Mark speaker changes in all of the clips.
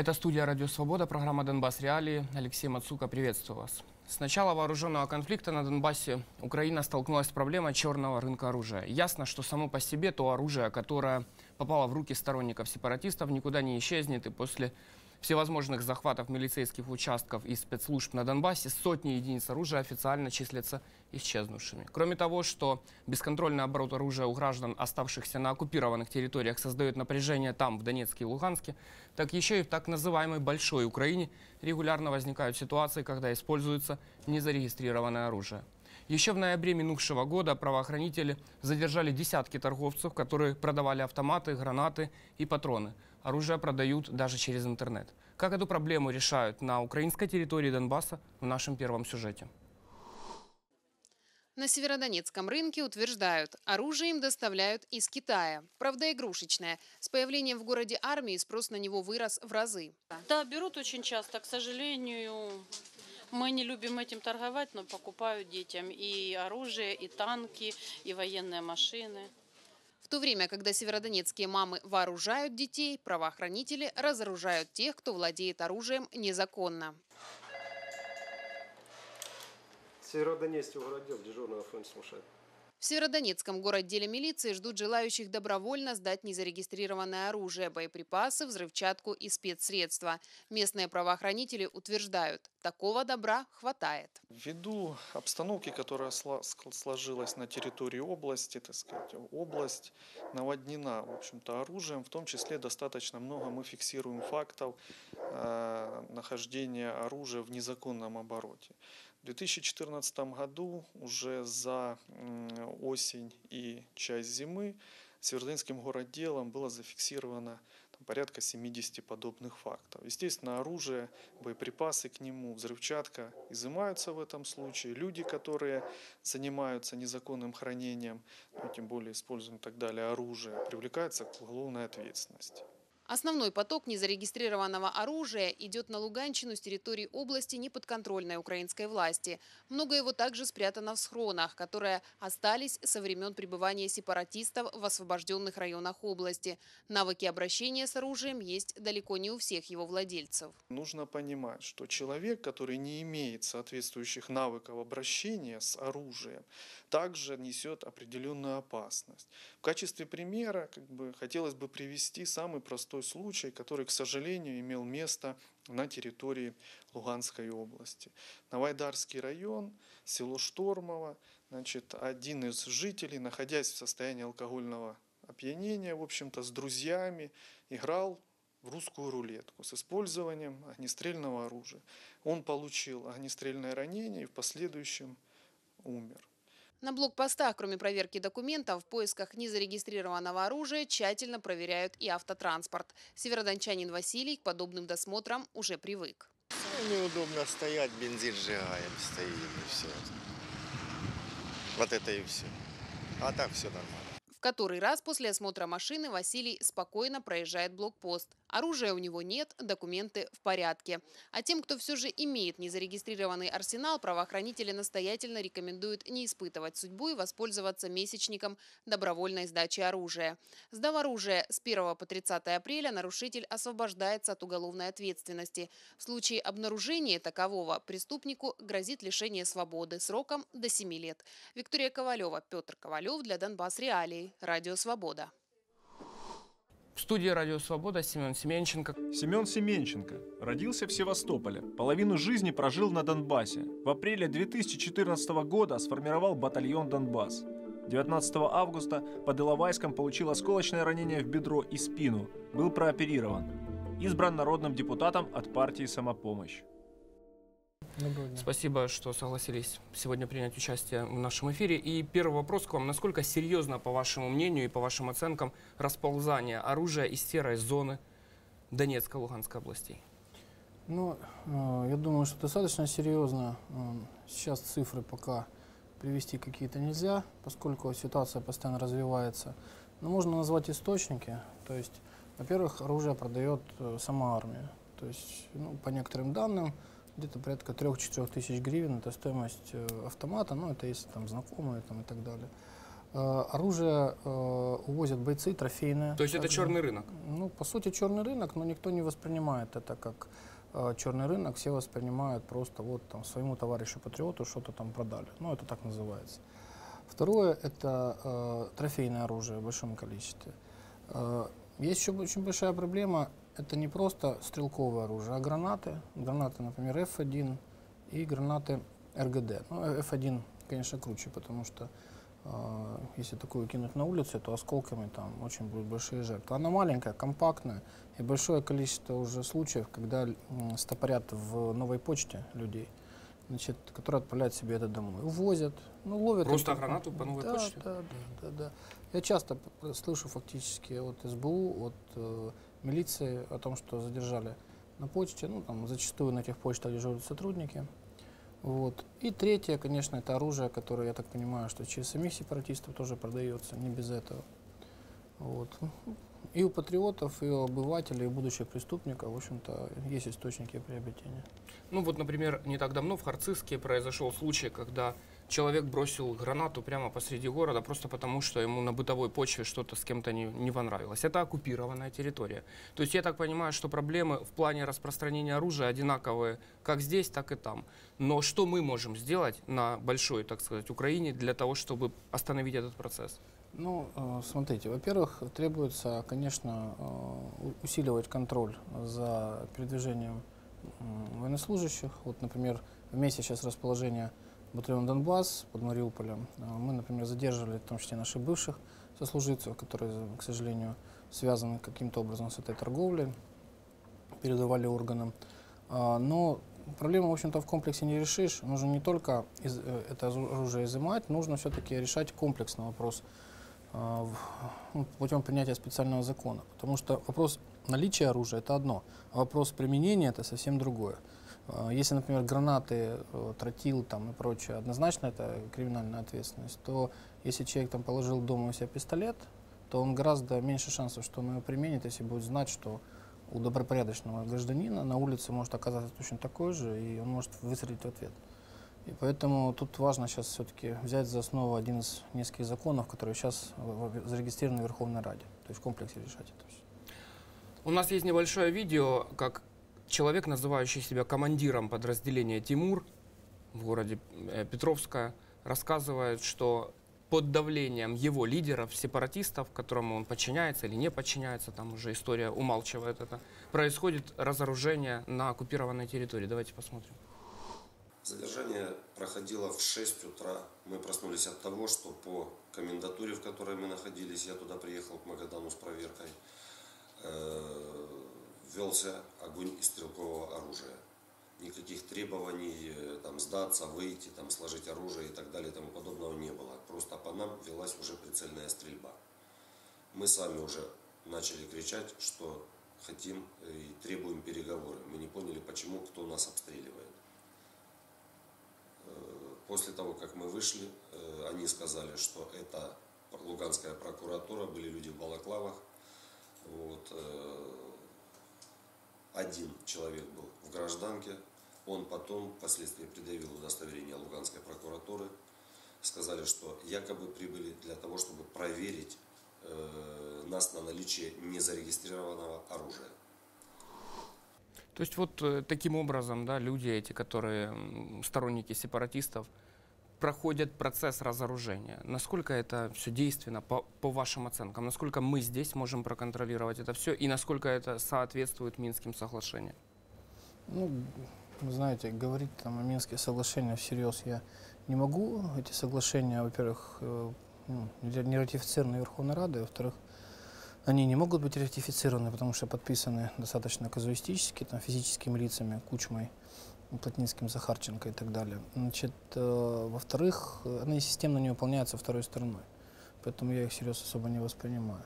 Speaker 1: Это студия «Радио Свобода», программа «Донбасс Реалии». Алексей Мацука, приветствую вас. С начала вооруженного конфликта на Донбассе Украина столкнулась с проблемой черного рынка оружия. Ясно, что само по себе то оружие, которое попало в руки сторонников сепаратистов, никуда не исчезнет, и после всевозможных захватов милицейских участков и спецслужб на Донбассе сотни единиц оружия официально числятся исчезнувшими. Кроме того, что бесконтрольный оборот оружия у граждан, оставшихся на оккупированных территориях, создает напряжение там, в Донецке и Луганске, так еще и в так называемой «большой Украине» регулярно возникают ситуации, когда используется незарегистрированное оружие. Еще в ноябре минувшего года правоохранители задержали десятки торговцев, которые продавали автоматы, гранаты и патроны. Оружие продают даже через интернет. Как эту проблему решают на украинской территории Донбасса в нашем первом сюжете.
Speaker 2: На Северодонецком рынке утверждают, оружие им доставляют из Китая. Правда, игрушечное. С появлением в городе армии спрос на него вырос в разы.
Speaker 3: Да, берут очень часто. К сожалению, мы не любим этим торговать, но покупают детям и оружие, и танки, и военные машины.
Speaker 2: В то время, когда северодонецкие мамы вооружают детей, правоохранители разоружают тех, кто владеет оружием незаконно.
Speaker 4: Северодонецкий городел, дежурного фон слушает.
Speaker 2: В Северодонецком городделе милиции ждут желающих добровольно сдать незарегистрированное оружие, боеприпасы, взрывчатку и спецсредства. Местные правоохранители утверждают, такого добра хватает.
Speaker 5: Ввиду обстановки, которая сложилась на территории области, так сказать, область наводнена, в общем-то, оружием, в том числе достаточно много мы фиксируем фактов э, нахождения оружия в незаконном обороте. В 2014 году уже за осень и часть зимы Северодонецким городделом было зафиксировано порядка 70 подобных фактов. Естественно, оружие, боеприпасы к нему, взрывчатка изымаются в этом случае. Люди, которые занимаются незаконным хранением, ну, тем более используем так далее оружие, привлекаются к уголовной ответственности.
Speaker 2: Основной поток незарегистрированного оружия идет на Луганщину с территории области неподконтрольной украинской власти. Много его также спрятано в схронах, которые остались со времен пребывания сепаратистов в освобожденных районах области. Навыки обращения с оружием есть далеко не у всех его владельцев.
Speaker 5: Нужно понимать, что человек, который не имеет соответствующих навыков обращения с оружием, также несет определенную опасность. В качестве примера как бы, хотелось бы привести самый простой случай, который, к сожалению, имел место на территории Луганской области. Новайдарский район, село Штормово, значит, один из жителей, находясь в состоянии алкогольного опьянения, в общем-то, с друзьями, играл в русскую рулетку с использованием огнестрельного оружия. Он получил огнестрельное ранение и в последующем умер.
Speaker 2: На блокпостах, кроме проверки документов, в поисках незарегистрированного оружия тщательно проверяют и автотранспорт. Северодончанин Василий к подобным досмотрам уже привык.
Speaker 6: Ну, неудобно стоять, бензин сжигаем, стоим и все. Вот это и все. А так все нормально.
Speaker 2: В который раз после осмотра машины Василий спокойно проезжает блокпост. Оружия у него нет, документы в порядке. А тем, кто все же имеет незарегистрированный арсенал, правоохранители настоятельно рекомендуют не испытывать судьбу и воспользоваться месячником добровольной сдачи оружия. Сдав оружие с 1 по 30 апреля, нарушитель освобождается от уголовной ответственности. В случае обнаружения такового преступнику грозит лишение свободы сроком до 7 лет. Виктория Ковалева, Петр Ковалев для Донбасс Реалии. Радио Свобода.
Speaker 1: Студии «Радио Свобода» Семен Семенченко.
Speaker 7: Семен Семенченко родился в Севастополе. Половину жизни прожил на Донбассе. В апреле 2014 года сформировал батальон «Донбасс». 19 августа под Иловайском получил осколочное ранение в бедро и спину. Был прооперирован. Избран народным депутатом от партии «Самопомощь».
Speaker 1: Спасибо, что согласились сегодня принять участие в нашем эфире. И первый вопрос к вам. Насколько серьезно, по вашему мнению и по вашим оценкам, расползание оружия из серой зоны Донецкой, Луганской областей?
Speaker 8: Ну, э, я думаю, что достаточно серьезно. Э, Сейчас цифры пока привести какие-то нельзя, поскольку ситуация постоянно развивается. Но можно назвать источники. То есть, во-первых, оружие продает э, сама армия. То есть, ну, по некоторым данным, где-то порядка 3-4 тысяч гривен это стоимость э, автомата, ну, это если там знакомые там, и так далее. Э, Оружие э, увозят бойцы трофейное.
Speaker 1: То есть это черный рынок?
Speaker 8: Ну, по сути, черный рынок, но никто не воспринимает это как э, черный рынок. Все воспринимают просто вот там своему товарищу патриоту что-то там продали. Ну, это так называется. Второе – это э, трофейное оружие в большом количестве. Есть еще очень большая проблема. Это не просто стрелковое оружие, а гранаты. Гранаты, например, F1 и гранаты РГД. Ну, F1, конечно, круче, потому что э, если такую кинуть на улице, то осколками там очень будут большие жертвы. Она маленькая, компактная, и большое количество уже случаев, когда м, стопорят в новой почте людей, значит, которые отправляют себе это домой. Увозят, ну, ловят.
Speaker 1: Просто
Speaker 8: эту-
Speaker 1: гранату по новой
Speaker 8: да,
Speaker 1: почте?
Speaker 8: Да, да, да, да. Я часто слышу фактически от СБУ, от э, милиции о том, что задержали на почте. Ну, там зачастую на этих почтах дежурят сотрудники. Вот. И третье, конечно, это оружие, которое, я так понимаю, что через самих сепаратистов тоже продается, не без этого. Вот. И у патриотов, и у обывателей, и у будущих преступников, в общем-то, есть источники приобретения.
Speaker 1: Ну вот, например, не так давно в Харциске произошел случай, когда человек бросил гранату прямо посреди города просто потому, что ему на бытовой почве что-то с кем-то не, не понравилось. Это оккупированная территория. То есть я так понимаю, что проблемы в плане распространения оружия одинаковые как здесь, так и там. Но что мы можем сделать на большой, так сказать, Украине для того, чтобы остановить этот процесс?
Speaker 8: Ну, э, смотрите, во-первых, требуется, конечно, э, усиливать контроль за передвижением военнослужащих. Вот, например, в месте сейчас расположения батальона Донбасс под Мариуполем. Э, Мы, например, задерживали в том числе наших бывших сослуживцев, которые, к сожалению, связаны каким-то образом с этой торговлей, передавали органам. А, Но проблему, в общем-то, в комплексе не решишь. Нужно не только из- э, это оружие изымать, нужно все-таки решать комплексно вопрос а, ну, путем принятия специального закона. Потому что вопрос наличия оружия это одно, а вопрос применения это совсем другое. А, Если, например, гранаты, э, тротил там, и прочее, однозначно это криминальная ответственность, то если человек там положил дома у себя пистолет, то он гораздо меньше шансов, что он его применит, если будет знать, что у добропорядочного гражданина на улице может оказаться точно такой же, и он может выстрелить в ответ. И поэтому тут важно сейчас все-таки взять за основу один из нескольких законов, которые сейчас зарегистрированы в Верховной Раде. То есть в комплексе решать это все.
Speaker 1: У нас есть небольшое видео, как человек, называющий себя командиром подразделения Тимур в городе э, Петровская, рассказывает, что под давлением его лидеров, сепаратистов, которому он подчиняется или не подчиняется, там уже история умалчивает это, происходит разоружение на оккупированной территории. Давайте посмотрим.
Speaker 9: Задержание проходило в 6 утра. Мы проснулись от того, что по комендатуре, в которой мы находились, я туда приехал к Магадану с проверкой, э, велся огонь из стрелкового оружия. Никаких требований э, там, сдаться, выйти, там, сложить оружие и так далее тому подобного не было. Просто по нам велась уже прицельная стрельба. Мы сами уже начали кричать, что хотим и требуем переговоры. Мы не поняли, почему, кто нас обстреливает. Э, После того, как мы вышли, э, они сказали, что это Луганская прокуратура, были люди в балаклавах. Вот. Один человек был в гражданке, он потом впоследствии предъявил удостоверение Луганской прокуратуры. Сказали, что якобы прибыли для того, чтобы проверить э, нас на наличие незарегистрированного оружия.
Speaker 1: То есть вот э, таким образом, да, люди эти, которые сторонники сепаратистов, проходят процесс разоружения. Насколько это все действенно по, по вашим оценкам? Насколько мы здесь можем проконтролировать это все и насколько это соответствует Минским соглашениям?
Speaker 8: Ну, вы знаете, говорить там о Минских соглашениях всерьез я не могу. Эти соглашения, во-первых, э, ну, не ратифицированы Верховной Радой, во-вторых, они не могут быть ратифицированы, потому что подписаны достаточно казуистически, там, физическими лицами, Кучмой, Плотницким, Захарченко и так далее. Значит, э, во-вторых, они системно не выполняются второй стороной, поэтому я их всерьез особо не воспринимаю.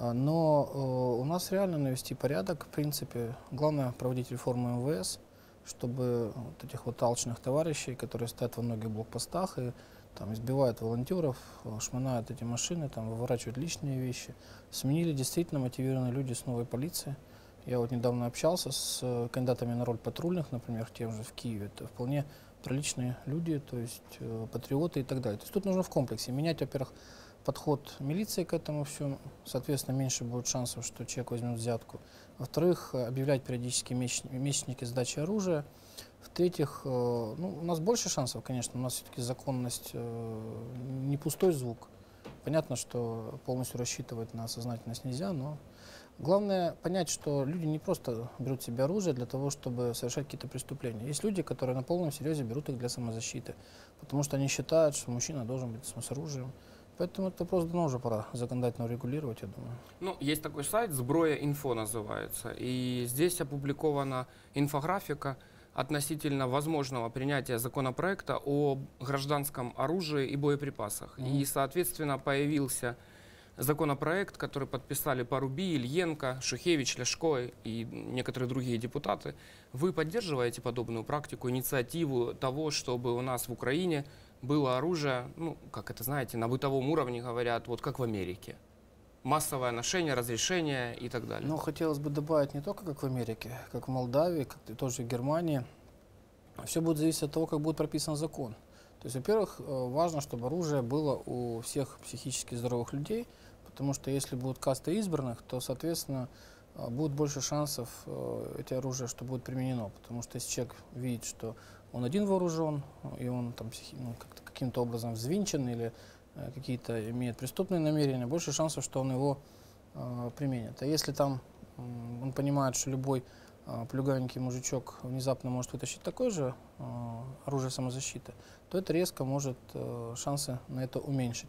Speaker 8: А, Но э, у нас реально навести порядок, в принципе. Главное проводить реформу МВС, чтобы вот этих вот алчных товарищей, которые стоят во многих блокпостах и там избивают волонтеров, э, шмонают эти машины, там выворачивают личные вещи, сменили действительно мотивированные люди с новой полиции. Я вот недавно общался с э, кандидатами на роль патрульных, например, тем же в Киеве. Это вполне приличные люди, то есть э, патриоты и так далее. То есть тут нужно в комплексе менять, во-первых, подход милиции к этому всему, соответственно, меньше будет шансов, что человек возьмет взятку. Во-вторых, объявлять периодически месяч- месячники сдачи оружия. В-третьих, э, ну, у нас больше шансов, конечно, у нас все-таки законность не пустой звук. Понятно, что полностью рассчитывать на сознательность нельзя, но главное понять, что люди не просто берут себе оружие для того, чтобы совершать какие-то преступления. Есть люди, которые на полном серьезе берут их для самозащиты, потому что они считают, что мужчина должен быть с оружием. Поэтому этот вопрос давно уже пора законодательно регулировать, я думаю.
Speaker 1: Ну, есть такой сайт, Сброя Инфо называется, и здесь опубликована инфографика относительно возможного принятия законопроекта о гражданском оружии и боеприпасах.
Speaker 8: Мгм.
Speaker 1: И, соответственно, появился законопроект, который подписали Паруби, Ильенко, Шухевич, Ляшко и некоторые другие депутаты. Вы поддерживаете подобную практику, инициативу того, чтобы у нас в Украине было оружие, ну, как это знаете, на бытовом уровне говорят, вот как в Америке. Массовое ношение, разрешение и так далее.
Speaker 8: Но хотелось бы добавить не только как в Америке, как в Молдавии, как и тоже в Германии. Все будет зависеть от того, как будет прописан закон. То есть, во-первых, э, важно, чтобы оружие было у всех психически здоровых людей, потому что если будут касты избранных, то, соответственно, э, будет больше шансов э, эти оружия, что будет применено. Потому что если человек видит, что он один вооружен, и он там ну, каким-то образом взвинчен или э, какие-то имеет преступные намерения, больше шансов, что он его э, применит. А если там он понимает, что любой э, плюганенький мужичок внезапно может вытащить такое же э, оружие самозащиты, то это резко может э, шансы на это уменьшить.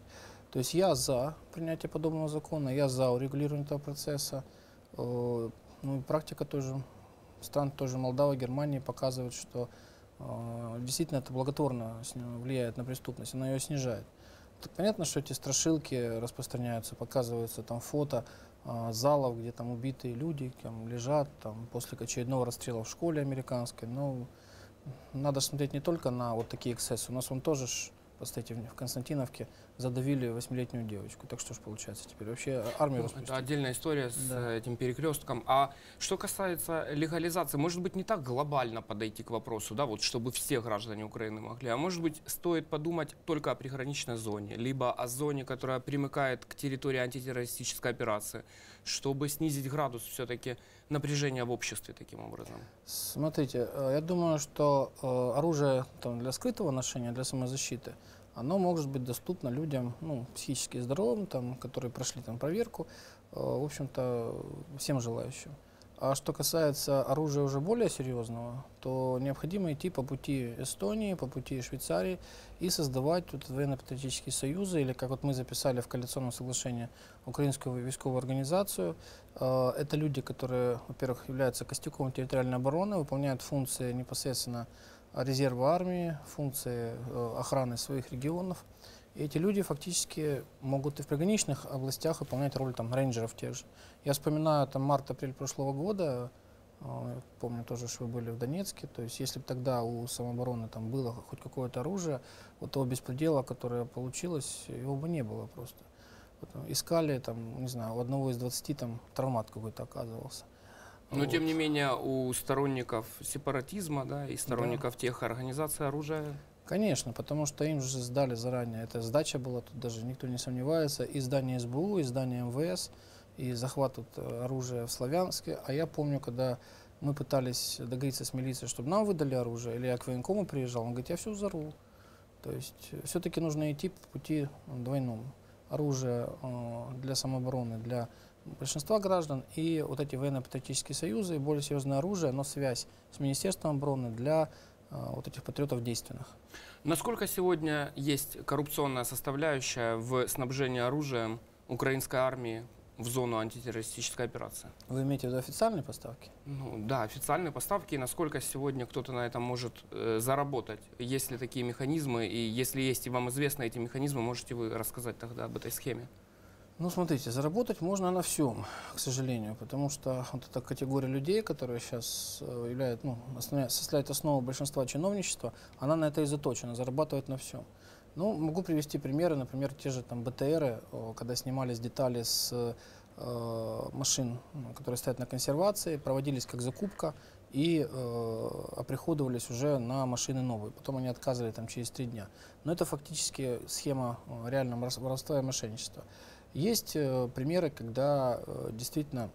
Speaker 8: То есть я за принятие подобного закона, я за урегулирование этого процесса. Э, ну и практика тоже стран, тоже Молдава, Германии показывает, что э, действительно это благотворно влияет на преступность, она ее снижает. Так понятно, что эти страшилки распространяются, показываются там фото а, залов, где там убитые люди там, лежат там, после очередного расстрела в школе американской. Но надо смотреть не только на вот такие эксцессы. У нас он тоже, кстати, в Константиновке задавили восьмилетнюю девочку. Так что ж получается теперь? Вообще армию
Speaker 1: Ну,
Speaker 8: распустили.
Speaker 1: это отдельная история с
Speaker 8: Да.
Speaker 1: э, этим перекрестком. А что касается легализации, может быть, не так глобально подойти к вопросу, да, вот чтобы все граждане Украины могли, а может быть, стоит подумать только о приграничной зоне, либо о зоне, которая примыкает к территории антитеррористической операции, чтобы снизить градус все-таки напряжения в обществе таким образом.
Speaker 8: Смотрите, э, я думаю, что э, оружие там, для скрытого ношения, для самозащиты, оно может быть доступно людям ну, психически здоровым, там, которые прошли там, проверку, э, в общем-то, всем желающим. А что касается оружия уже более серьезного, то необходимо идти по пути Эстонии, по пути Швейцарии и создавать вот военно-патриотические союзы, или как вот мы записали в коалиционном соглашении украинскую войсковую организацию. Э, Это люди, которые, во-первых, являются костяком территориальной обороны, выполняют функции непосредственно резерва армии, функции э, охраны своих регионов. И эти люди фактически могут и в приграничных областях выполнять роль там, рейнджеров тех же. Я вспоминаю там март-апрель прошлого года, э, помню тоже, что вы были в Донецке, то есть если бы тогда у самообороны там было хоть какое-то оружие, вот того беспредела, которое получилось, его бы не было просто. Э, искали там, не знаю, у одного из 20 там травмат какой-то оказывался.
Speaker 1: Но,
Speaker 8: Вот.
Speaker 1: тем не менее, у сторонников сепаратизма да, и сторонников тех организаций оружия
Speaker 8: Конечно, потому что им же сдали заранее. Это сдача была, тут даже никто не сомневается. И здание СБУ, и здание МВС, и захват вот, э, оружия в Славянске. А я помню, когда мы пытались договориться с милицией, чтобы нам выдали оружие, или я к военкому приезжал, он говорит, я все взорву. То есть все-таки нужно идти по пути двойному. Оружие э, для самообороны, для большинства граждан, и вот эти военно-патриотические союзы, и более серьезное оружие, но связь с Министерством обороны для э, вот этих патриотов действенных.
Speaker 1: Насколько сегодня есть коррупционная составляющая в снабжении оружием украинской армии в зону антитеррористической операции?
Speaker 8: Вы имеете в виду официальные поставки?
Speaker 1: Ну, да, официальные поставки, и насколько сегодня кто-то на этом может э, заработать? Есть ли такие механизмы, и если есть и вам известны эти механизмы, можете вы рассказать тогда об этой схеме?
Speaker 8: Ну, смотрите, заработать можно на всем, к сожалению, потому что вот эта категория людей, которая сейчас э, являет, ну, основня- составляет основу большинства чиновничества, она на это и заточена, зарабатывать на всем. Ну, могу привести примеры, например, те же там БТРы, когда снимались детали с э, машин, которые стоят на консервации, проводились как закупка и э, оприходовались уже на машины новые. Потом они отказывали там через три дня. Но это фактически схема реального воровства и мошенничества. Есть э, примеры, когда э, действительно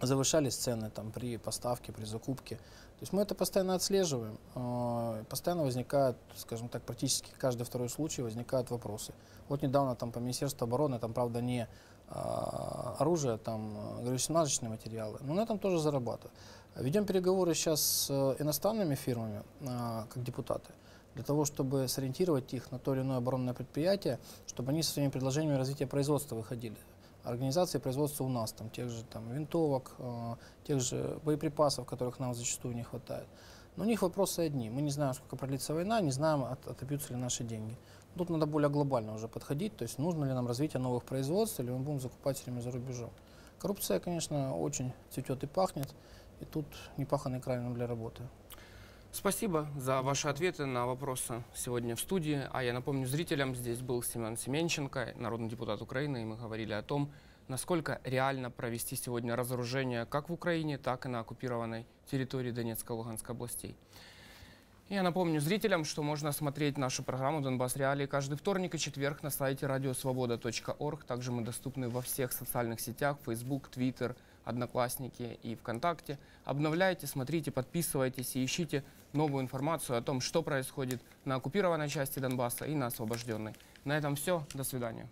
Speaker 8: завышались цены там, при поставке, при закупке. То есть мы это постоянно отслеживаем. э, Постоянно возникают, скажем так, практически каждый второй случай возникают вопросы. Вот недавно там по Министерству обороны, там, правда, не а, оружие, там э, горюче-смазочные материалы, но на этом тоже зарабатывают. Ведем переговоры сейчас с иностранными фирмами, а, как депутаты, для того, чтобы сориентировать их на то или иное оборонное предприятие, чтобы они со своими предложениями развития производства выходили. Организации производства у нас, там, тех же там, винтовок, э, тех же боеприпасов, которых нам зачастую не хватает. Но у них вопросы одни. Мы не знаем, сколько продлится война, не знаем, от- отобьются ли наши деньги. Тут надо более глобально уже подходить, то есть нужно ли нам развитие новых производств, или мы будем время за рубежом. Коррупция, конечно, очень цветет и пахнет, и тут не паханный край для работы.
Speaker 1: Спасибо за ваши ответы на вопросы сегодня в студии. А я напомню зрителям, здесь был Семен Семенченко, народный депутат Украины, и мы говорили о том, насколько реально провести сегодня разоружение как в Украине, так и на оккупированной территории Донецкой и Луганской областей. Я напомню зрителям, что можно смотреть нашу программу «Донбасс Реалии» каждый вторник и четверг на сайте радиосвобода.орг. Также мы доступны во всех социальных сетях Facebook, Twitter, Одноклассники и ВКонтакте. Обновляйте, смотрите, подписывайтесь и ищите новую информацию о том, что происходит на оккупированной части Донбасса и на освобожденной. На этом все. До свидания.